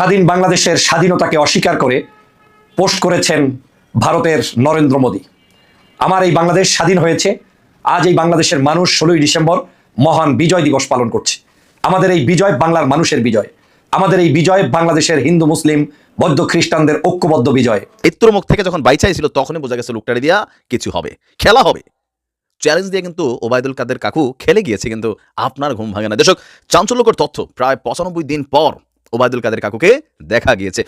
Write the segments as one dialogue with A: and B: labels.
A: স্বাধীন বাংলাদেশের স্বাধীনতাকে অস্বীকার করে পোস্ট করেছেন ভারতের নরেন্দ্র মোদী। আমার এই বাংলাদেশ স্বাধীন হয়েছে। আজ এই বাংলাদেশের মানুষ ষোলোই ডিসেম্বর মহান বিজয় দিবস পালন করছে। আমাদের এই বিজয় বাংলার মানুষের বিজয়। আমাদের এই বিজয় বাংলাদেশের হিন্দু, মুসলিম, বৌদ্ধ, খ্রিস্টানদের ঐক্যবদ্ধ বিজয়।
B: এত্তর মুখ থেকে যখন বাইচাই ছিল তখনই বোঝা গেছে লোকটারে দিয়া কিছু হবে। খেলা হবে। চ্যালেঞ্জ দিয়ে কিন্তু ওবায়দুল কাদের কাকু খেলে গিয়েছে, কিন্তু আপনার ঘুম ভাঙে না। দর্শক, চাঞ্চল্যকর তথ্য। প্রায় পঁচানব্বই দিন পর ওবায়দুল কাদের কাকুকে দেখা গিয়েছে।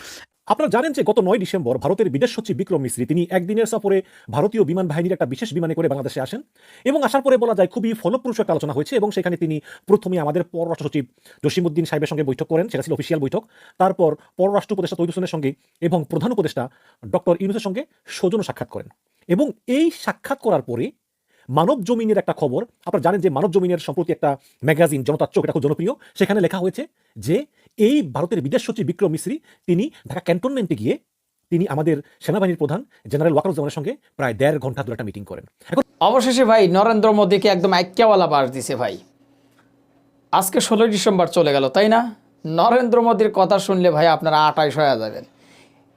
C: আপনারা জানেন যে গত নয় ডিসেম্বর ভারতের বিদেশ সচিব বিক্রম মিশ্রী, তিনি একদিনের সফরে ভারতীয় বিমান বাহিনীর একটা বিশেষ বিমানে করে বাংলাদেশে আসেন এবং আসার পরে বলা যায় খুবই ফলপ্রসূ একটা আলোচনা হয়েছে এবং সেখানে তিনি প্রথমে আমাদের পররাষ্ট্র সচিব জসিমুদ্দিন সাহেবের সঙ্গে বৈঠক করেন, সেটা ছিল অফিসিয়াল বৈঠক। তারপর পররাষ্ট্র উপদেষ্টা তৈরি হোসেনের সঙ্গে এবং প্রধান উপদেষ্টা ডক্টর ইউনুসের সঙ্গে সৌজন্য সাক্ষাৎ করেন। এবং এই সাক্ষাৎ করার পরে মানব জমিনের একটা খবর, আপনারা জানেন যে মানব জমিনের সম্প্রতি একটা ম্যাগাজিন, জনতার চোখ, এটা খুব জনপ্রিয়, সেখানে লেখা হয়েছে যে এই ভারতের বিদেশ সচিব বিক্রম মিশ্রি তিনি ঢাকা ক্যান্টনমেন্টে গিয়ে তিনি আমাদের সেনাবাহিনীর প্রধান, জেনারেল ওয়াকারুজ্জামানের সঙ্গে প্রায় দেড় ঘণ্টা ধরে একটা মিটিং করেন। এখন
D: অবশেষে ভাই, নরেন্দ্র মোদীকে একদম আইক্যাওয়ালা বাস দিছে ভাই। আজকে ষোলোই ডিসেম্বর চলে গেল, তাই না? নরেন্দ্র মোদীর কথা শুনলে ভাই আপনারা আটাইশ হয়ে যাবেন।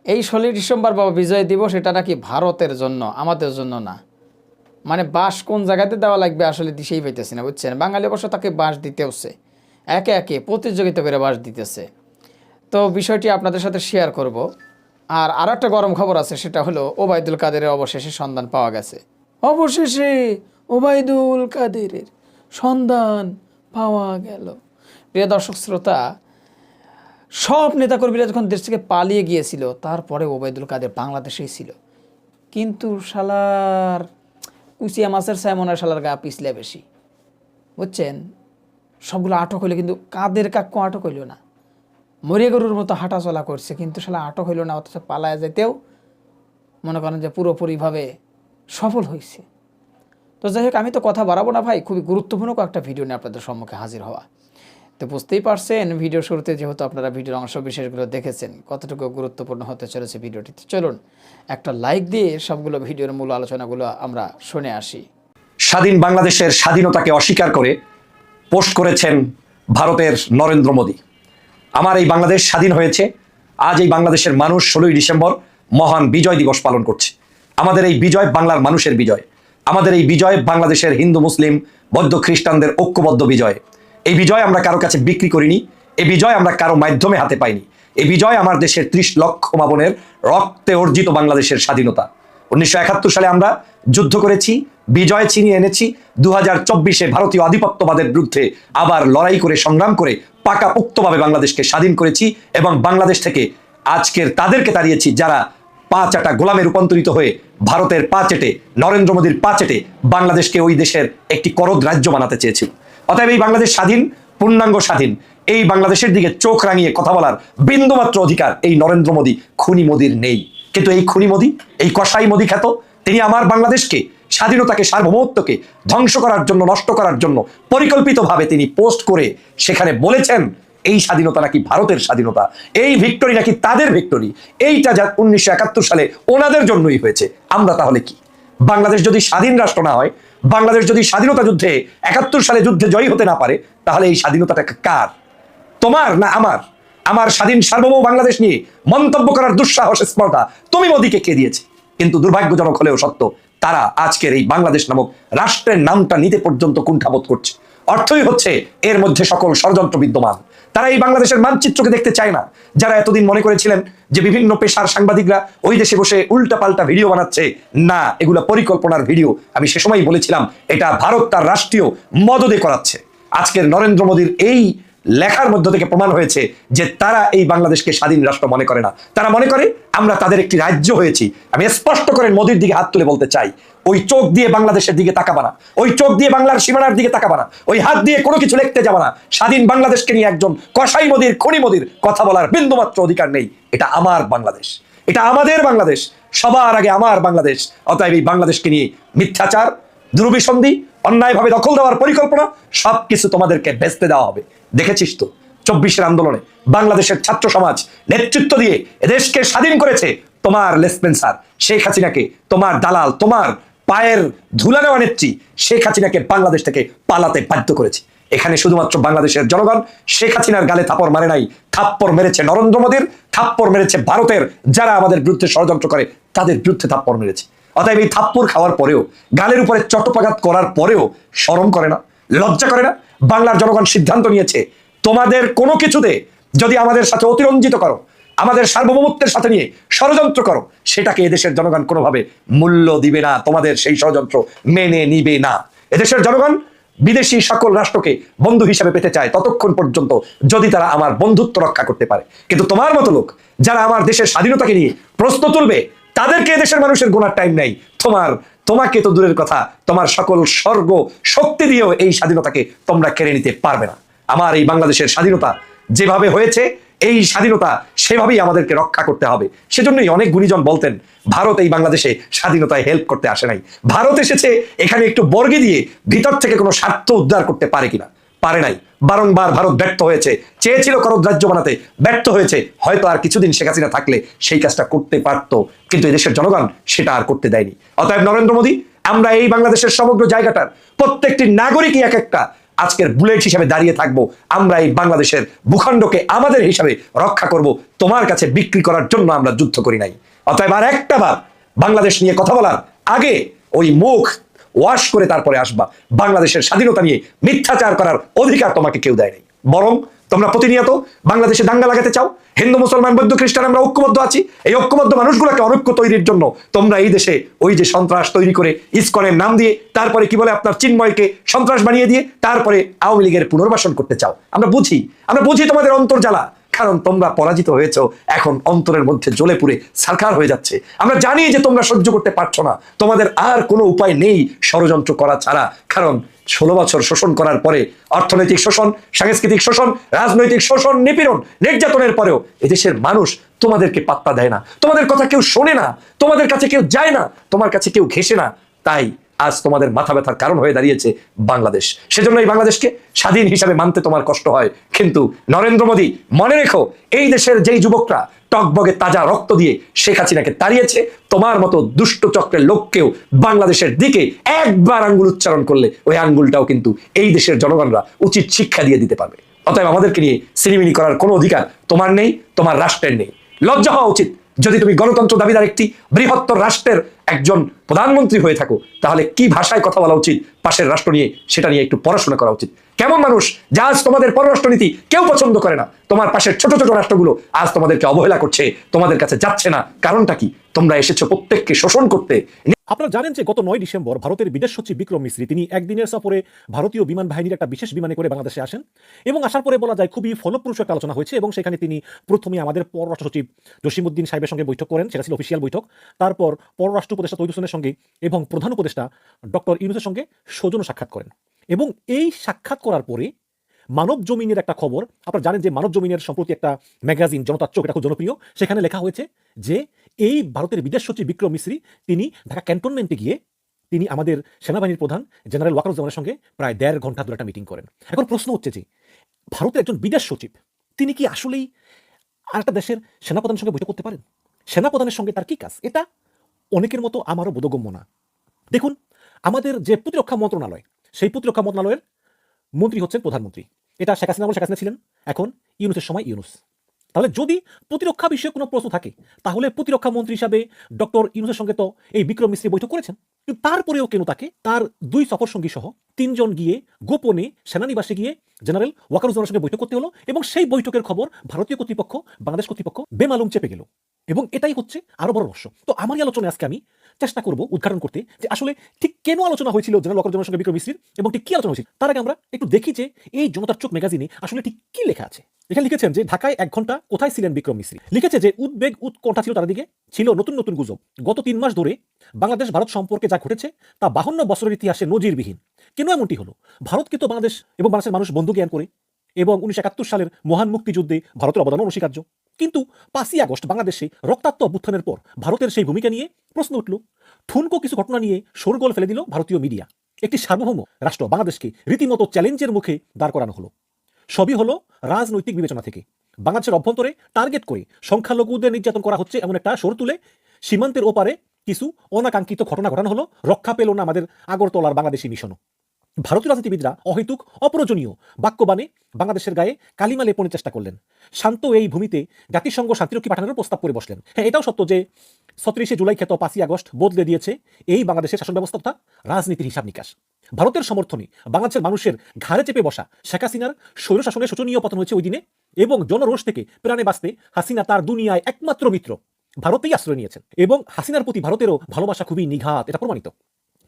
D: এই ষোলোই ডিসেম্বর বাবা বিজয় দিবস, এটা নাকি ভারতের জন্য, আমাদের জন্য না। মানে বাস কোন জায়গাতে দেওয়া লাগবে আসলে দিশেই পাইতেছে না বুঝছেন? বাঙালি অবশ্য তাকে বাস দিতে হচ্ছে একে একে প্রতিযোগিতা করে বাস দিতেছে। তো বিষয়টি আপনাদের সাথে শেয়ার করব। আর আর একটা গরম খবর আছে সেটা হলো ওবায়দুল কাদেরের অবশেষে সন্ধান পাওয়া গেছে। অবশেষে ওবায়দুল কাদেরের সন্ধান পাওয়া গেল। প্রিয় দর্শক শ্রোতা সব নেতাকর্মীরা যখন দেশ থেকে পালিয়ে গিয়েছিল তারপরে ওবায়দুল কাদের বাংলাদেশেই ছিল। কিন্তু শালার কুচিয়া মাছের সাইমনের শালার গা পিছলে বেশি। বুঝছেন? সবগুলো আটক হইল কিন্তু কাদের কাক্য আটক হইল না। মরিয়া গরুর মতো হাঁটা চলা করছে, কিন্তু শালা আটক হইল না, অথচ পালায় যেতেও মনে করেন যে পুরোপুরিভাবে সফল হয়েছে তো যাই হোক, আমি তো কথা বাড়াবো না ভাই, খুবই গুরুত্বপূর্ণ কয়েকটা ভিডিও নিয়ে আপনাদের সম্মুখে হাজির হওয়া। তো বুঝতেই পারছেন, ভিডিও শুরুতে যেহেতু আপনারা ভিডিওর অংশ বিশেষগুলো দেখেছেন, কতটুকু গুরুত্বপূর্ণ হতে চলেছে ভিডিওটিতে, চলুন একটা লাইক দিয়ে সবগুলো ভিডিওর মূল আলোচনাগুলো আমরা শুনে আসি।
A: স্বাধীন বাংলাদেশের স্বাধীনতাকে অস্বীকার করে পোস্ট করেছেন ভারতের নরেন্দ্র মোদী। আমার এই বাংলাদেশ স্বাধীন হয়েছে, আজ এই বাংলাদেশের মানুষ ষোলোই ডিসেম্বর মহান বিজয় দিবস পালন করছে। আমাদের এই বিজয় বাংলার মানুষের বিজয়, আমাদের এই বিজয় বাংলাদেশের হিন্দু, মুসলিম, বৌদ্ধ, খ্রিস্টানদের ঐক্যবদ্ধ বিজয়। এই বিজয় আমরা কারও কাছে বিক্রি করিনি, এই বিজয় আমরা কারও মাধ্যমে হাতে পাইনি। এই বিজয় আমার দেশের ত্রিশ লক্ষ মাবনের রক্তে অর্জিত বাংলাদেশের স্বাধীনতা। উনিশশো একাত্তর সালে আমরা যুদ্ধ করেছি, বিজয় ছিনিয়ে এনেছি দু হাজার চব্বিশে ভারতীয় আধিপত্যবাদের বিরুদ্ধে আবার লড়াই করে, সংগ্রাম করে, পাকা পাকাপোক্তভাবে বাংলাদেশকে স্বাধীন করেছি এবং বাংলাদেশ থেকে আজকের তাদেরকে তাড়িয়েছি যারা পাঁচ আটা গোলামে রূপান্তরিত হয়ে ভারতের পাঁচেটে নরেন্দ্র মোদীর পাঁচেটে বাংলাদেশকে ওই দেশের একটি করদ রাজ্য বানাতে চেয়েছিল। অতএব এই বাংলাদেশ স্বাধীন, পূর্ণাঙ্গ স্বাধীন। এই বাংলাদেশের দিকে চোখ রাঙিয়ে কথা বলার বিন্দুমাত্র অধিকার এই নরেন্দ্র মোদী, খুনি মোদীর নেই। কিন্তু এই খুনি মোদী, এই কসাই মোদী খ্যাত, তিনি আমার বাংলাদেশকে, স্বাধীনতাকে, সার্বভৌমত্বকে ধ্বংস করার জন্য, নষ্ট করার জন্য পরিকল্পিতভাবে তিনি পোস্ট করে সেখানে বলেছেন, এই স্বাধীনতা নাকি ভারতের স্বাধীনতা, এই ভিক্টরি নাকি তাদের ভিক্টরি, এইটা যা উনিশশো একাত্তর সালে ওনাদের জন্যই হয়েছে। আমরা তাহলে কি? বাংলাদেশ যদি স্বাধীন রাষ্ট্র না হয় বাংলাদেশ যদি স্বাধীনতা যুদ্ধে একাত্তর সালে যুদ্ধে জয়ী হতে না পারে, তাহলে এই স্বাধীনতাটা কার? তোমার না আমার? আমার স্বাধীন সার্বভৌম বাংলাদেশ নিয়ে মন্তব্য করার দুঃসাহস, স্পর্ধা তুমি মোদীকে কে দিয়েছে? কিন্তু দুর্ভাগ্যজনক হলেও সত্য, তারা আজকের এই বাংলাদেশ নামক রাষ্ট্রের নামটা নিতে পর্যন্ত কুণ্ঠাবোধ করছে। অর্থই হচ্ছে এর মধ্যে সকল ষড়যন্ত্র বিদ্যমান। তারা এই বাংলাদেশের মানচিত্রকে দেখতে চায় না। যারা এতদিন মনে করেছিলেন যে বিভিন্ন পেশার সাংবাদিকরা ওই দেশে বসে উল্টা পাল্টা ভিডিও বানাচ্ছে, না, এগুলো পরিকল্পনার ভিডিও। আমি সে সময় বলেছিলাম, এটা ভারত তার রাষ্ট্রীয় মদদে করাচ্ছে। আজকের নরেন্দ্র মোদীর এই লেখার মধ্য থেকে প্রমাণ হয়েছে যে তারা এই বাংলাদেশকে স্বাধীন রাষ্ট্র মনে করে না। তারা মনে করে, আমরা তাদের একটি রাজ্য হয়েছি। আমি স্পষ্ট করে মোদীর দিকে হাত তুলে বলতে চাই, ওই চোখ দিয়ে বাংলাদেশের দিকে তাকাবা না। ওই চোখ দিয়ে বাংলার সীমানার দিকে তাকাবা না। ওই হাত দিয়ে কোনো কিছু লিখতে যাবা না। স্বাধীন বাংলাদেশকে নিয়ে একজন কসাই মোদীর, খনি মোদীর কথা বলার বিন্দুমাত্র অধিকার নেই। এটা আমার বাংলাদেশ। এটা আমাদের বাংলাদেশ। সবার আগে আমার বাংলাদেশ। অতএব এই বাংলাদেশকে নিয়ে মিথ্যাচার, দুর্বিসন্ধি অন্যায়ভাবে দখল দেওয়ার পরিকল্পনা, সবকিছু তোমাদেরকে বেচতে দেওয়া হবে। দেখেছিস তো? চব্বিশের আন্দোলনে বাংলাদেশের ছাত্র সমাজ নেতৃত্ব দিয়ে এদেশকে স্বাধীন করেছে তোমার লেসপেন্সার শেখ হাসিনাকে, তোমার দালাল, তোমার পায়ের ধুলা নেওয়া নেত্রী শেখ হাসিনাকে বাংলাদেশ থেকে পালাতে বাধ্য করেছে। এখানে শুধুমাত্র বাংলাদেশের জনগণ, শেখ হাসিনার গালে থাপড় মারে নাই থাপ্পড় মেরেছে নরেন্দ্র মোদীর থাপ্পড় মেরেছে ভারতের, যারা আমাদের বিরুদ্ধে ষড়যন্ত্র করে, তাদের বিরুদ্ধে থাপ্পড় মেরেছে। অতএব এই থাপ্পড় খাওয়ার পরেও, গালের উপরে চট্টপাঘাত করার পরেও শরম করে না, লজ্জা করে না। বাংলার জনগণ সিদ্ধান্ত নিয়েছে, তোমাদের কোনো কিছুতে যদি আমাদের সাথে অতিরঞ্জিত করো, আমাদের সার্বভৌমত্বের সাথে নিয়ে ষড়যন্ত্র করো, সেটাকে এদেশের জনগণ কোনোভাবে মূল্য দিবে না, তোমাদের সেই ষড়যন্ত্র মেনে নিবে না। এদেশের জনগণ বিদেশি সকল রাষ্ট্রকে বন্ধু হিসাবে পেতে চায় ততক্ষণ পর্যন্ত, যদি তারা আমার বন্ধুত্ব রক্ষা করতে পারে। কিন্তু তোমার মতো লোক, যারা আমার দেশের স্বাধীনতাকে নিয়ে প্রশ্ন তুলবে তাদেরকে দেশের মানুষের গোনার টাইম নাই। তোমার, তোমাকে তো দূরের কথা। তোমার সকল স্বর্গ শক্তি দিয়েও এই স্বাধীনতাকে তোমরা কেড়ে নিতে পারবে না। আমার এই বাংলাদেশের স্বাধীনতা যেভাবে হয়েছে, এই স্বাধীনতা সেভাবেই আমাদেরকে রক্ষা করতে হবে। সেজন্যই অনেক গুণীজন বলতেন, ভারত এই বাংলাদেশে স্বাধীনতায় হেল্প করতে আসে নাই। ভারত এসেছে এখানে একটু বর্গে দিয়ে ভিতর থেকে কোনো স্বার্থ উদ্ধার করতে পারে কিনা? পারে নাই। বারংবার ভারত ব্যর্থ হয়েছে। চেয়েছিল করদ রাজ্য বানাতে, ব্যর্থ হয়েছে। হয়তো আর কিছুদিন শেখ হাসিনা থাকলে সেই কাজটা করতে পারত। কিন্তু এদেশের জনগণ সেটা আর করতে দেয়নি। অতএব নরেন্দ্র মোদী, আমরা এই বাংলাদেশের সমগ্র জায়গাটার প্রত্যেকটি নাগরিকই এক একটা আজকের বুলেট হিসাবে দাঁড়িয়ে থাকব। আমরা এই বাংলাদেশের ভূখণ্ডকে আমাদের হিসাবে রক্ষা করব। তোমার কাছে বিক্রি করার জন্য আমরা যুদ্ধ করি নাই। অতএব আর একটা বার বাংলাদেশ নিয়ে কথা বলার আগে ওই মুখ ওয়াশ করে তারপরে আসবা। বাংলাদেশের স্বাধীনতা নিয়ে মিথ্যাচার করার অধিকার তোমাকে কেউ দেয় নাই। বরং তোমরা প্রতিনিয়ত বাংলাদেশে দাঙ্গা লাগাতে চাও, হিন্দু, মুসলমান, বৌদ্ধ, খ্রিস্টান, আমরা ঐক্যবদ্ধ আছি। এই ঐক্যবদ্ধ মানুষগুলোকে অনৈক্য তৈরির জন্য তোমরা এই দেশে ওই যে সন্ত্রাস তৈরি করে ইস্কনের নাম দিয়ে, তারপরে কি বলে আপনার চিন্ময়কে সন্ত্রাস বানিয়ে দিয়ে, তারপরে আওয়ামী লীগের পুনর্বাসন করতে চাও। আমরা বুঝি আমরা বুঝি তোমাদের অন্তর্জালা। কারণ তোমরা পরাজিত হয়েছো। এখন অন্তরের মধ্যে জ্বলে পুড়ে সারকার হয়ে যাচ্ছে। আমরা জানি যে তোমরা সহ্য করতে পারছ না। তোমাদের আর কোনো উপায় নেই ষড়যন্ত্র করা ছাড়া। কারণ ষোলো বছর শোষণ করার পরে অর্থনৈতিক শোষণ, সাংস্কৃতিক শোষণ, রাজনৈতিক শোষণ, নিপীড়ন, নির্যাতনের পরেও এদেশের মানুষ তোমাদেরকে পাত্তা দেয় না। তোমাদের কথা কেউ শোনে না। তোমাদের কাছে কেউ যায় না। তোমার কাছে কেউ ঘেসে না। তাই আজ তোমাদের মাথা ব্যথার কারণ হয়ে দাঁড়িয়েছে বাংলাদেশ। সেজন্য এই বাংলাদেশকে স্বাধীন হিসাবে মানতে তোমার কষ্ট হয়। কিন্তু নরেন্দ্র মোদী, মনে রেখো, এই দেশের যেই যুবকরা টকবগে তাজা রক্ত দিয়ে শেখ হাসিনাকে তাড়িয়েছে, তোমার মতো দুষ্ট চক্রের লোককেও বাংলাদেশের দিকে একবার আঙ্গুল উচ্চারণ করলে ওই আঙ্গুলটাও কিন্তু এই দেশের জনগণরা উচিত শিক্ষা দিয়ে দিতে পারবে। অতএব আমাদেরকে নিয়ে সিনেমিনি করার কোনো অধিকার তোমার নেই, তোমার রাষ্ট্রের নেই। লজ্জা হওয়া উচিত। যদি তুমি গণতন্ত্র দাবিদার একটি বৃহত্তর রাষ্ট্রের একজন প্রধানমন্ত্রী হয়ে থাকো, তাহলে কি ভাষায় কথা বলা উচিত পাশের রাষ্ট্র নিয়ে সেটা নিয়ে একটু পড়াশোনা করা উচিত? কেমন মানুষ? যা আজ তোমাদের পররাষ্ট্রনীতি কেউ পছন্দ করে না। তোমার পাশের ছোট ছোট রাষ্ট্রগুলো আজ তোমাদেরকে অবহেলা করছে, তোমাদের কাছে যাচ্ছে না। কারণটা কি? তোমরা এসেছ প্রত্যেককে শোষণ করতে।
C: আপনারা জানেন যে গত নয় ডিসেম্বর ভারতের বিদেশ সচিব বিক্রম মিশ্রী, তিনি একদিনের সফরে ভারতীয় বিমান বাহিনীর একটা বিশেষ বিমানে করে বাংলাদেশে আসেন এবং আসার পরে বলা যায় খুবই ফলপ্রসূ একটা আলোচনা হয়েছে এবং সেখানে তিনি প্রথমে আমাদের পররাষ্ট্র সচিব জসিমুদ্দিন সাহেবের সঙ্গে বৈঠক করেন, সেটা ছিল অফিসিয়াল বৈঠক। তারপর পররাষ্ট্র উপদেষ্টা তৈরি সঙ্গে এবং প্রধান উপদেষ্টা ডক্টর ইউনুসের সঙ্গে সৌজন্য সাক্ষাৎ করেন। এবং এই সাক্ষাৎ করার পরে মানব জমিনের একটা খবর, আপনারা জানেন যে মানব জমিনের সম্প্রতি একটা ম্যাগাজিন, জনতার চোখ, এটা খুব জনপ্রিয়, সেখানে লেখা হয়েছে যে এই ভারতের বিদেশ সচিব বিক্রম মিশ্রী, তিনি ঢাকা ক্যান্টনমেন্টে গিয়ে তিনি আমাদের সেনাবাহিনীর প্রধান জেনারেল ওয়াকারুজ্জামানের সঙ্গে প্রায় দেড় ঘণ্টা ধরে একটা মিটিং করেন। এখন প্রশ্ন হচ্ছে যে, ভারতের একজন বিদেশ সচিব, তিনি কি আসলেই আর একটা দেশের সেনাপ্রধানের সঙ্গে বৈঠক করতে পারেন? সেনাপ্রধানের সঙ্গে তার কি কাজ? এটা অনেকের মতো আমারও বোধগম্য না। দেখুন, আমাদের যে প্রতিরক্ষা মন্ত্রণালয় সেই প্রতিরক্ষা মন্ত্রণালয়ের মন্ত্রী হচ্ছেন প্রধানমন্ত্রী। এটা শেখ হাসিনা আমলে শেখ হাসিনা ছিলেন। এখন ইউনুসের সময় ইউনুস। তাহলে যদি প্রতিরক্ষা বিষয়ে কোনো প্রশ্ন থাকে, তাহলে প্রতিরক্ষা মন্ত্রী হিসাবে ডক্টর ইউনুসের সঙ্গে তো এই বিক্রম মিস্ত্রি বৈঠক করেছেন। কিন্তু তারপরেও কেন তাকে, তার দুই সফর সঙ্গী সহ তিনজন গিয়ে গোপনে সেনানিবাসে গিয়ে জেনারেল ওয়াকারুজ্জামানের সঙ্গে বৈঠক করতে হলো এবং সেই বৈঠকের খবর ভারতীয় কর্তৃপক্ষ, বাংলাদেশ কর্তৃপক্ষ বেমালুম চেপে গেল। এবং এটাই হচ্ছে আরও বড় রহস্য। তো আমারই আলোচনায় আজকে আমি চেষ্টা করব উদ্ঘাটন করতে যে আসলে ঠিক কেন আলোচনা হয়েছিল জেনারেল ওয়াকারুজ্জামানের সঙ্গে বিক্রম মিশ্রির এবং ঠিক কি আলোচনা হয়েছিল? তার আগে আমরা একটু দেখি যে এই জনতার চোখ ম্যাগাজিনে আসলে ঠিক কি লেখা আছে। এখানে লিখেছেন যে ঢাকায় এক ঘণ্টা কোথায় ছিলেন বিক্রম মিশ্রী লিখেছে যে উদ্বেগ, উৎকণ্ঠা ছিল তার দিকে, ছিল নতুন নতুন গুজব। গত তিন মাস ধরে বাংলাদেশ ভারত সম্পর্কে যা ঘটেছে তা বাহান্ন বছরের ইতিহাসে নজিরবিহীন। কেন এমনটি হলো? ভারতকে তো বাংলাদেশ এবং বাংলাদেশের মানুষ বন্ধু জ্ঞান করে এবং উনিশশো একাত্তর সালের মহান মুক্তিযুদ্ধে ভারতের অবদান অনস্বীকার্য। কিন্তু পাঁচই আগস্ট বাংলাদেশে রক্তাক্ত অভ্যুত্থানের পর ভারতের সেই ভূমিকা নিয়ে প্রশ্ন উঠল। ঠুনকো কিছু ঘটনা নিয়ে শোরগোল ফেলে দিল ভারতীয় মিডিয়া। একটি সার্বভৌম রাষ্ট্র বাংলাদেশকে রীতিমতো চ্যালেঞ্জের মুখে দাঁড় করানো হলো। সবই হলো রাজনৈতিক বিবেচনা থেকে। বাংলাদেশের অভ্যন্তরে টার্গেট করে সংখ্যালঘুদের নির্যাতন করা হচ্ছে এমন একটা সর তুলে। সীমান্তের ওপারে কিছু অনাকাঙ্ক্ষিত ঘটনা ঘটানো হলো, রক্ষা পেল না আমাদের আগরতলার বাংলাদেশি মিশনও ভারতীয় রাজনীতিবিদরা অহেতুক, অপ্রয়োজনীয় বাক্যবাণে বাংলাদেশের গায়ে কালিমা লেপনের চেষ্টা করলেন। শান্ত এই ভূমিতে জাতিসংঘ শান্তিরক্ষী পাঠানোর প্রস্তাব করে বসলেন। হ্যাঁ এটাও সত্য যে সত্রিশে জুলাই খ্যাত পাঁচই আগস্ট বদলে দিয়েছে এই বাংলাদেশের শাসন ব্যবস্থা রাজনীতির হিসাব নিকাশ। ভারতের সমর্থনে বাংলাদেশের মানুষের ঘাড়ে চেপে বসা শেখ হাসিনার স্বৈর শাসনের শোচনীয় পতন হয়েছে ওই দিনে এবং জনরোষ থেকে প্রাণে বাঁচতে হাসিনা তার দুনিয়ায় একমাত্র মিত্র ভারতেই আশ্রয় নিয়েছেন এবং হাসিনার প্রতি ভারতেরও ভালোবাসা খুবই নিঘাত, এটা প্রমাণিত।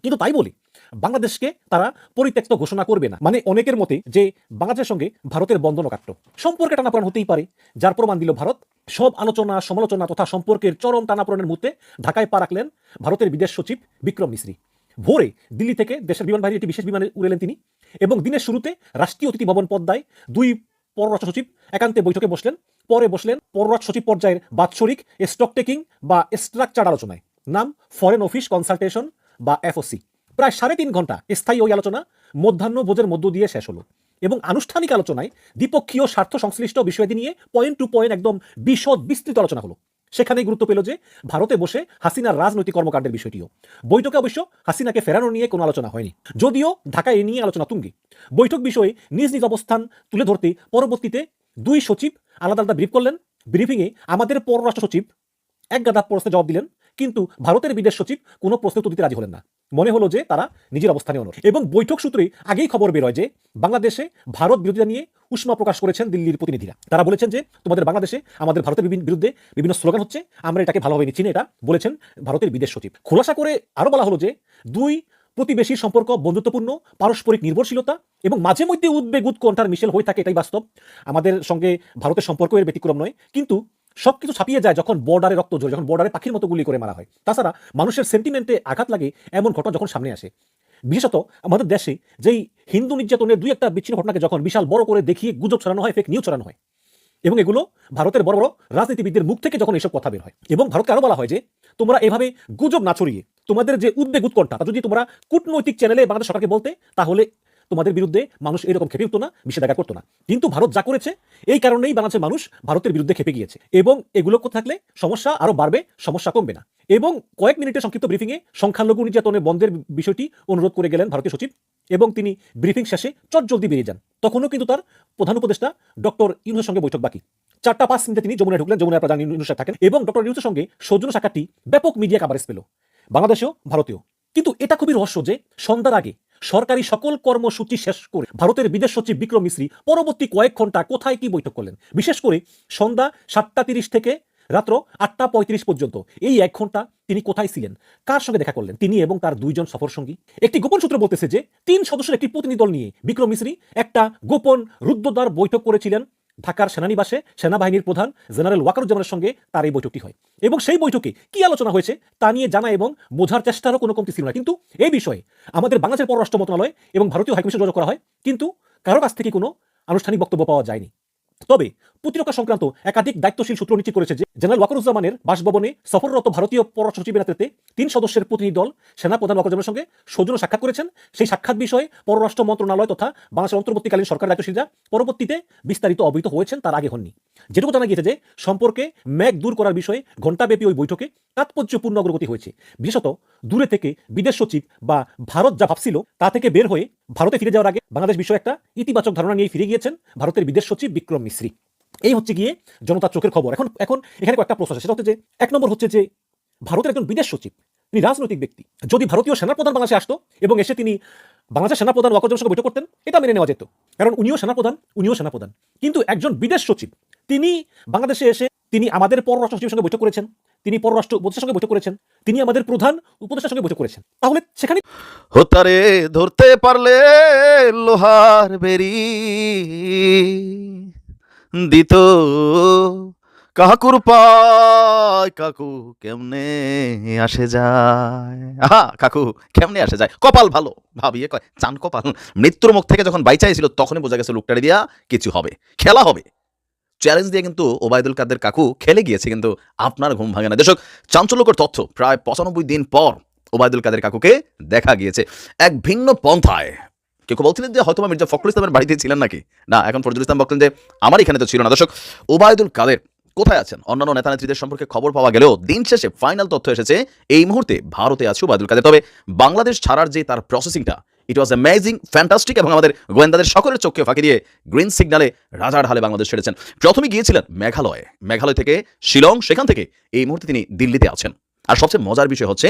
C: কিন্তু তাই বলি বাংলাদেশকে তারা পরিত্যক্ত ঘোষণা করবে না। মানে অনেকের মতে যে বাংলাদেশের সঙ্গে ভারতের বন্ধন কাট্য সম্পর্কে টানাপোড়ান হতেই পারে, যার প্রমাণ দিল ভারত। সব আলোচনা, সমালোচনা তথা সম্পর্কের চরম টানাপোড়ানের মুহূর্তে ঢাকায় পা রাখলেন ভারতের বিদেশ সচিব বিক্রম মিশ্রি ভোরে দিল্লি থেকে দেশের বিমান বাহিনীর একটি বিশেষ বিমানে উড়েলেন তিনি এবং দিনের শুরুতে রাষ্ট্রীয় অতিথি ভবন পদ্মায় দুই পররাষ্ট্র সচিব একান্তে বৈঠকে বসলেন। পরে বসলেন পররাষ্ট্র সচিব পর্যায়ের বাৎসরিক স্টক টেকিং বা স্ট্রাকচার আলোচনায়। নাম ফরেন অফিস কনসালটেশন বা এফওসি প্রায় সাড়ে তিন ঘণ্টা স্থায়ী ওই আলোচনা মধ্যাহ্ন ভোজের মধ্য দিয়ে শেষ হলো এবং আনুষ্ঠানিক আলোচনায় দ্বিপক্ষীয় স্বার্থ সংশ্লিষ্ট বিষয়াদি নিয়ে পয়েন্ট টু পয়েন্ট একদম বিশদ বিস্তৃত আলোচনা হলো। সেখানে গুরুত্ব পেল যে ভারতে বসে হাসিনার রাজনৈতিক কর্মকাণ্ডের বিষয়টিও। বৈঠকে অবশ্য হাসিনাকে ফেরানো নিয়ে কোনো আলোচনা হয়নি। যদিও ঢাকায় এ নিয়ে আলোচনা তুঙ্গি। বৈঠক বিষয়ে নিজ নিজ অবস্থান তুলে ধরতে পরবর্তীতে দুই সচিব আলাদা আলাদা ব্রিফ করলেন। ব্রিফিংয়ে আমাদের পররাষ্ট্র সচিব এক গাদা প্রশ্নে জবাব দিলেন। কিন্তু ভারতের বিদেশ সচিব কোনো প্রশ্নের উত্তর দিতে রাজি হলেন না। মনে হলো যে তারা নিজের অবস্থানে অনর এবং বৈঠক সূত্রে আগেই খবর বেরোয় যে বাংলাদেশে ভারত বিরোধিতা নিয়ে উষ্মা প্রকাশ করেছেন দিল্লির প্রতিনিধিরা। তারা বলেছেন যে, তোমাদের বাংলাদেশে আমাদের ভারতের বিরুদ্ধে বিভিন্ন স্লোগান হচ্ছে, আমরা এটাকে ভালোভাবে নিচ্ছি না। এটা বলেছেন ভারতের বিদেশ সচিব। খোলাসা করে আরও বলা হলো যে, দুই প্রতিবেশীর সম্পর্ক বন্ধুত্বপূর্ণ, পারস্পরিক নির্ভরশীলতা এবং মাঝে মধ্যে উদ্বেগ উৎকণ্ঠার মিশেল হয়ে থাকে এটাই বাস্তব। আমাদের সঙ্গে ভারতের সম্পর্ক এর ব্যতিক্রম নয়, কিন্তু সবকিছু ছাপিয়ে যায় যখন বর্ডারে রক্ত ঝরে, যখন বর্ডারে পাখির মতো গুলি করে মারা হয়। তাছাড়া মানুষের সেন্টিমেন্টে আঘাত লাগে এমন ঘটনা যখন সামনে আসে। বিশেষত আমাদের দেশে যেই হিন্দু নির্যাতনের দুই একটা বিচ্ছিন্ন ঘটনাকে যখন বিশাল বড় করে দেখিয়ে গুজব ছড়ানো হয় ফেক নিউজ ছড়ানো হয়, এবং এগুলো ভারতের বড় বড় রাজনীতিবিদদের মুখ থেকে যখন এসব কথা বের হয়, এবং ভারতকে আরও বলা হয় যে তোমরা এভাবে গুজব না ছড়িয়ে, তোমাদের যে উদ্বেগ উৎকণ্ঠা যদি তোমরা কূটনৈতিক চ্যানেলে বাংলাদেশ সরকারকে বলতে, তাহলে তোমাদের বিরুদ্ধে মানুষ এরকম খেপে উঠতো না, নিষেধাজ্ঞা করতো না। কিন্তু ভারত যা করেছে, এই কারণেই বাংলাদেশের মানুষ ভারতের বিরুদ্ধে খেপে গিয়েছে। এবং এগুলো থাকলে, সমস্যা আরও বাড়বে, সমস্যা কমবে না। এবং কয়েক মিনিটের সংক্ষিপ্ত ব্রিফিংয়ে সংখ্যালঘু নির্যাতনের বন্ধের বিষয়টি অনুরোধ করে গেলেন ভারতীয় সচিব এবং তিনি ব্রিফিং শেষে চটজলদি বেরিয়ে যান। তখনও কিন্তু তার প্রধান উপদেষ্টা ডক্টর ইউনুসের সঙ্গে বৈঠক বাকি। চারটা পাঁচ মিনিটে তিনি যমুনায় ঢুকলেন যমুনায় প্রধান ইউনুস সাহেব থাকেন এবং ডক্টর ইউনুসের সঙ্গে সৌজন্য সাক্ষাৎটি ব্যাপক মিডিয়া কাভারেজ পেল। বাংলাদেশেও ভারতীয় কিন্তু এটা খুবই রহস্য যে সন্ধ্যার আগে সরকারি সকল কর্মসূচি শেষ করে ভারতের বিদেশ সচিব বিক্রম মিশ্রি পরবর্তী কয়েক ঘণ্টা কোথায় কি বৈঠক করলেন? বিশেষ করে সন্ধ্যা সাতটা তিরিশ থেকে রাত্র আটটা পঁয়ত্রিশ পর্যন্ত। এই এক ঘণ্টা তিনি কোথায় ছিলেন? কার সঙ্গে দেখা করলেন? তিনি এবং তার দুইজন সফর সঙ্গী একটি গোপন সূত্র বলতেছে যে তিন সদস্যের একটি প্রতিনিধি দল নিয়ে বিক্রম মিশ্রি একটা গোপন রুদ্ধদ্বার বৈঠক করেছিলেন। ঢাকার সেনানিবাসে সেনাবাহিনীর প্রধান জেনারেল ওয়াকারুজ্জামানের সঙ্গে তার এই বৈঠকটি হয়। এবং সেই বৈঠকে কি আলোচনা হয়েছে তা নিয়ে জানা এবং বোঝার চেষ্টারও কোনো কমতি ছিল না। কিন্তু এই বিষয়ে আমাদের বাংলাদেশের পররাষ্ট্র মন্ত্রণালয় এবং ভারতীয় হাইকমিশন যোগাযোগ করা হয়। কিন্তু কারও কাছ থেকে কোনো আনুষ্ঠানিক বক্তব্য পাওয়া যায়নি। তবে প্রতিরক্ষা সংক্রান্ত একাধিক দায়িত্বশীল সূত্র নিশ্চিত করেছে যে জেনারেল ওয়াকারুজ্জামানের বাসভবনে সফররত ভারতীয় পররাষ্ট্র সচিবের নেতৃত্বে তিন সদস্যের প্রতিনিধি দল সেনাপ্রধান ওয়াকারুজ্জামানের সঙ্গে সৌজন্য সাক্ষাৎ করেছেন। সেই সাক্ষাৎ বিষয়ে পররাষ্ট্র মন্ত্রণালয় তথা বাংলাদেশের অন্তর্বর্তীকালীন সরকার দায়িত্বশীলরা পরবর্তীতে বিস্তারিত অবহিত হয়েছেন, তার আগে হননি। যেটুকু জানা গিয়েছে যে সম্পর্কে ম্যাগ দূর করার বিষয়ে ঘণ্টাব্যাপী ওই বৈঠকে তাৎপর্যপূর্ণ অগ্রগতি হয়েছে। বিশেষত দূরে থেকে বিদেশ সচিব বা ভারত যা ভাবছিল তা থেকে বের হয়ে ভারতে ফিরে যাওয়ার আগে বাংলাদেশ বিষয়ে একটা ইতিবাচক ধারণা নিয়ে ফিরে গিয়েছেন ভারতের বিদেশ সচিব বিক্রম মিশ্রি এই হচ্ছে গিয়ে জনতার চোখের খবর। এখন এখন এখানে কয়েকটা প্রশ্ন আছে। সেটা হচ্ছে যে, এক নম্বর হচ্ছে যে, ভারতের একজন বিদেশ সচিব, তিনি রাজনৈতিক ব্যক্তি। যদি ভারতীয় সেনাপ্রধান বাংলাদেশে আসতো এবং এসে তিনি বাংলাদেশের সেনাপ্রধান ওয়াকজনের সঙ্গে বৈঠক করতেন, এটা মেনে নেওয়া যেত। কারণ উনিও সেনাপ্রধান উনিও সেনাপ্রধান। কিন্তু একজন বিদেশ সচিব, তিনি বাংলাদেশে এসে, তিনি আমাদের পররাষ্ট্র সচিবের সঙ্গে বৈঠক করেছেন, তিনি পররাষ্ট্র উপদেষ্টার সঙ্গে বৈঠক করেছেন, তিনি আমাদের প্রধান উপদেষ্টার সঙ্গে বৈঠক করেছেন। তাহলে সেখানে
B: হতারে ধরতে পারলে লোহার বেরি। দিত। কাকুর পায়, কাকু কেমনে আসে যায়? আহা, কাকু কেমনে আসে যায়? কপাল ভালো, ভাবিয়ে কয়, চান কপাল। মৃত্যুর মুখ থেকে যখন বাইচাই ছিল তখনই বোঝা গেছে লোকটারে দিয়া কিছু হবে, খেলা হবে। চ্যালেঞ্জ দিয়ে কিন্তু ওবায়দুল কাদের কাকু খেলে গিয়েছে, কিন্তু আপনার ঘুম ভাঙে না। দর্শক, চাঞ্চল্যকর তথ্য, প্রায় পঁচানব্বই দিন পর ওবায়দুল কাদের কাকুকে দেখা গিয়েছে। এক ভিন্ন পন্থায় কেউ বলছিলেন যে হয়তো মির্জা ফখরুল ইসলামের বাড়িতে ছিলেন নাকি? না, এখন ফজলুল ইসলাম বলছেন যে আমার এখানে তো ছিল না। দর্শক, ওবায়দুল কাদের কোথায় আছেন? অন্যান্য নেতা নেত্রীদের সম্পর্কে খবর পাওয়া গেলেও দিন শেষে ফাইনাল তথ্য এসেছে, এই মুহূর্তে ভারতে আছে ওবায়দুল কাদের। তবে বাংলাদেশ ছাড়ার যে তার প্রসেসিংটা ইট ওয়াজ অ্যামেজিং ফ্যান্টাস্টিক এবং আমাদের গোয়েন্দাদের সকলের চোখকে ফাঁকি দিয়ে গ্রিন সিগনালে রাজার হালে বাংলাদেশ ছেড়েছেন। প্রথমে গিয়েছিলেন মেঘালয়ে। মেঘালয় থেকে শিলং, সেখান থেকে এই মুহূর্তে তিনি দিল্লিতে আছেন। আর সবচেয়ে মজার বিষয় হচ্ছে,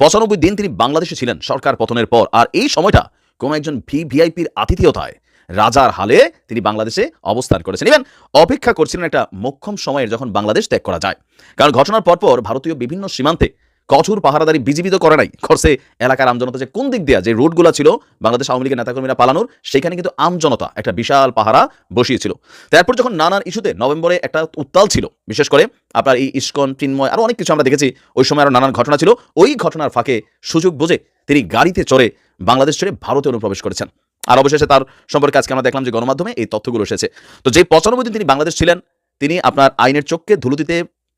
B: পঁচানব্বই দিন তিনি বাংলাদেশে ছিলেন সরকার পতনের পর। আর এই সময়টা কোনো একজন ভি ভিআইপির আতিথেয়তায় রাজার হালে তিনি বাংলাদেশে অবস্থান করেছেন। ইভেন অপেক্ষা করছিলেন একটা মোক্ষম সময়ের যখন বাংলাদেশ ত্যাগ করা যায়। কারণ ঘটনার পরপর ভারতীয় বিভিন্ন সীমান্তে কঠোর পাহারাদারি বিজিবিত করে নাই। খরসে এলাকার আমজনতা যে কোন দিক দিয়ে যে রুটগুলো ছিল, বাংলাদেশ আওয়ামী লীগের নেতাকর্মীরা পালানোর, সেখানে কিন্তু আমজনতা একটা বিশাল পাহারা বসিয়েছিল। তারপর যখন নানান ইস্যুতে নভেম্বরে একটা উত্তাল ছিল, বিশেষ করে আপনার এই ইস্কন, চিন্ময় আরও অনেক কিছু আমরা দেখেছি, ওই সময় আরও নানান ঘটনা ছিল। ওই ঘটনার ফাঁকে সুযোগ বুঝে তিনি গাড়িতে চড়ে বাংলাদেশ ছেড়ে ভারতে অনুপ্রবেশ করেছেন। আর অবশেষে তার সম্পর্কে আজকে আমরা দেখলাম যে গণমাধ্যমে এই তথ্যগুলো এসেছে। তো যে পঁচানব্বই দিন তিনি বাংলাদেশ ছিলেন, তিনি আপনার আইনের চোখকে ধুলো দিতে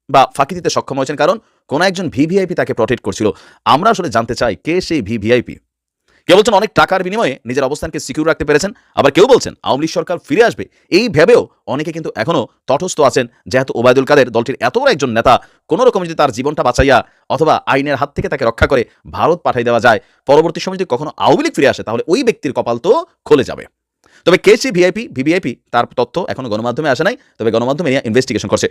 B: বা ফাঁকি দিতে সক্ষম হয়েছেন। কারণ কোনো একজন ভিভিআইপি তাকে প্রটেক্ট করছিল। আমরা আসলে জানতে চাই, কে সেই ভিভিআইপি? কেউ বলছেন অনেক টাকার বিনিময়ে নিজের অবস্থানকে সিকিউর রাখতে পেরেছেন, আবার কেউ বলছেন আওয়ামী লীগ সরকার ফিরে আসবে। এই ভেবেও অনেকে কিন্তু এখনও তটস্থ আছেন, যেহেতু ওবায়দুল কাদের দলটির এত বড় একজন নেতা, কোনো রকম যদি তার জীবনটা বাঁচাইয়া অথবা আইনের হাত থেকে তাকে রক্ষা করে ভারত পাঠিয়ে দেওয়া যায়, পরবর্তী সময় যদি কখনো আওয়ামী লীগ ফিরে আসে, তাহলে ওই ব্যক্তির কপাল তো খুলে যাবে। তবে কে সে ভিআইপি? ভিভিআইপি, তার তথ্য এখনও গণমাধ্যমে আসে নাই, তবে গণমাধ্যমে ইনভেস্টিগেশন করছে।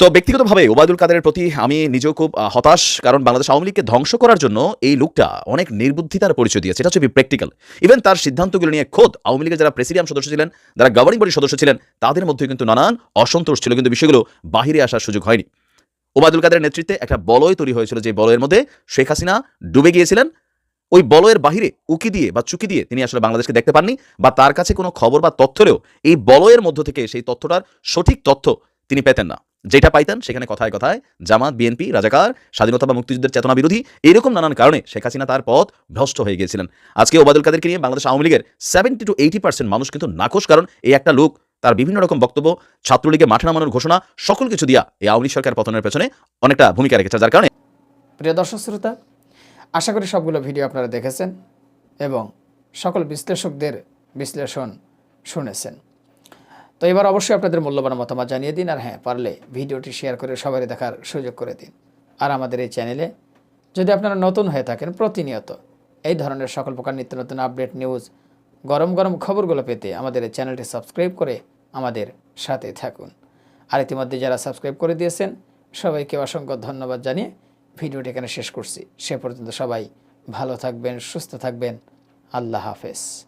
B: তো ব্যক্তিগতভাবে ওবায়দুল কাদেরের প্রতি আমি নিজেও খুব হতাশ, কারণ বাংলাদেশ আওয়ামী লীগকে ধ্বংস করার জন্য এই লোকটা অনেক নির্বুদ্ধিতার পরিচয় দিয়েছে। এটা হচ্ছে প্র্যাকটিক্যাল ইভেন তার সিদ্ধান্তগুলো নিয়ে খোদ আওয়ামী লীগের যারা প্রেসিডিয়াম সদস্য ছিলেন, যারা গভর্নিং বডির সদস্য ছিলেন, তাদের মধ্যে কিন্তু নানান অসন্তোষ ছিল, কিন্তু বিষয়গুলো বাহিরে আসার সুযোগ হয়নি। ওবায়দুল কাদের নেতৃত্বে একটা বলয় তৈরি হয়েছিল, যে বলয়ের মধ্যে শেখ হাসিনা ডুবে গিয়েছিলেন। ওই বলয়ের বাহিরে উকি দিয়ে বা চুকি দিয়ে তিনি আসলে বাংলাদেশকে দেখতে পাননি, বা তার কাছে কোনো খবর বা তথ্যরেও এই বলয়ের মধ্য থেকে সেই তথ্যটার সঠিক তথ্য তিনি পেতেন না। যেটা পাইতেন সেখানে কথায় কথায় জামাত, বিএনপি, রাজাকার, স্বাধীনতা বা মুক্তিযুদ্ধের চেতনা বিরোধী এরকম নানান কারণে শেখ হাসিনা তার পথ ভ্রষ্ট হয়ে গিয়েছিলেন। আজকে ওবায়দুল কাদেরকে নিয়ে বাংলাদেশ আওয়ামী লীগের সেভেন্টি টু এইটি পার্সেন্ট মানুষ কিন্তু নাকশ কারণ এই একটা লোক তার বিভিন্ন রকম বক্তব্য, ছাত্রলীগে মাঠে নামানোর ঘোষণা, সকল কিছু দিয়া এই আওয়ামী সরকার পতনের পেছনে অনেকটা ভূমিকা রেখেছে, যার কারণে
D: প্রিয় দর্শক শ্রোতা, আশা করি সবগুলো ভিডিও আপনারা দেখেছেন এবং সকল বিশ্লেষকদের বিশ্লেষণ শুনেছেন। তো এবার অবশ্যই আপনাদের মূল্যবান মতামত জানিয়ে দিন আর হ্যাঁ পারলে ভিডিওটি শেয়ার করে সবারই দেখার সুযোগ করে দিন। আর আমাদের এই চ্যানেলে যদি আপনারা নতুন হয়ে থাকেন প্রতিনিয়ত এই ধরনের সকল প্রকার নিত্য নতুন আপডেট, নিউজ, গরম গরম খবরগুলো পেতে আমাদের এই চ্যানেলটি সাবস্ক্রাইব করে আমাদের সাথে থাকুন। আর ইতিমধ্যে যারা সাবস্ক্রাইব করে দিয়েছেন, সবাইকে অসংখ্য ধন্যবাদ জানিয়ে ভিডিওটি এখানে শেষ করছি। সে পর্যন্ত সবাই ভালো থাকবেন, সুস্থ থাকবেন। আল্লাহ হাফেজ।